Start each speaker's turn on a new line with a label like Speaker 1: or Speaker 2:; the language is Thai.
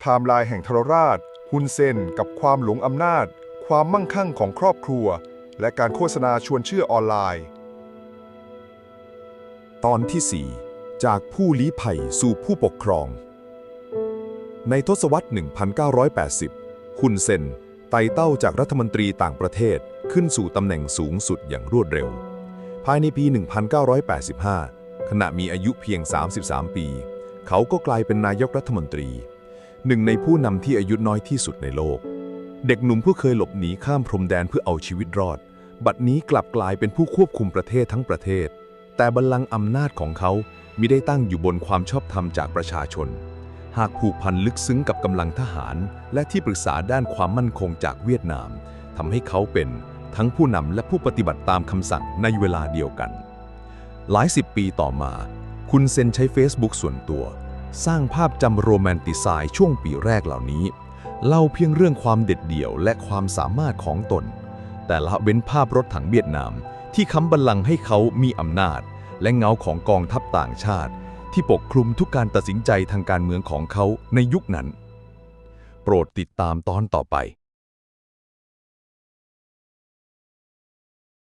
Speaker 1: ไทม์ไลน์แห่งทรราช ฮุนเซน กับความหลงอำนาจ ความมั่งคั่งของครอบครัว และการโฆษณาชวนเชื่อออนไลน์
Speaker 2: ตอนที่ 4 จากผู้ลี้ภัยสู่ผู้ปกครอง ในทศวรรษ 1980 ฮุนเซน ไต่เต้าจากรัฐมนตรีต่างประเทศขึ้นสู่ตำแหน่งสูงสุดอย่างรวดเร็ว ภายในปี 1985 ขณะมีอายุเพียง 33 ปี เขาก็กลายเป็นนายกรัฐมนตรี หนึ่งในผู้นำที่อายุน้อยที่สุดในโลก เด็กหนุ่มผู้เคยหลบหนีข้ามพรมแดนเพื่อเอาชีวิตรอด บัดนี้กลับกลายเป็นผู้ควบคุมประเทศทั้งประเทศ แต่บัลลังก์อำนาจของเขามิได้ตั้งอยู่บนความชอบธรรมจากประชาชน หากผูกพันลึกซึ้งกับกำลังทหาร และที่ปรึกษาด้านความมั่นคงจากเวียดนามทำให้เขาเป็นทั้งผู้นำและผู้ปฏิบัติตามคำสั่งในเวลาเดียวกัน หลายสิบปีต่อมา คุณเซนใช้ Facebook ส่วนตัว สร้างภาพจำโรแมนติไซด์ช่วงปีแรกเหล่านี้ เล่าเพียงเรื่องความเด็ดเดี่ยวและความสามารถของตน แต่ละเว้นภาพรถถังเวียดนาม ที่ค้ำบัลลังก์ให้เขามีอำนาจ และเงาของกองทัพต่างชาติ ที่ปกคลุมทุกการตัดสินใจทางการเมืองของเขาในยุคนั้น โปรดติดตามตอนต่อไป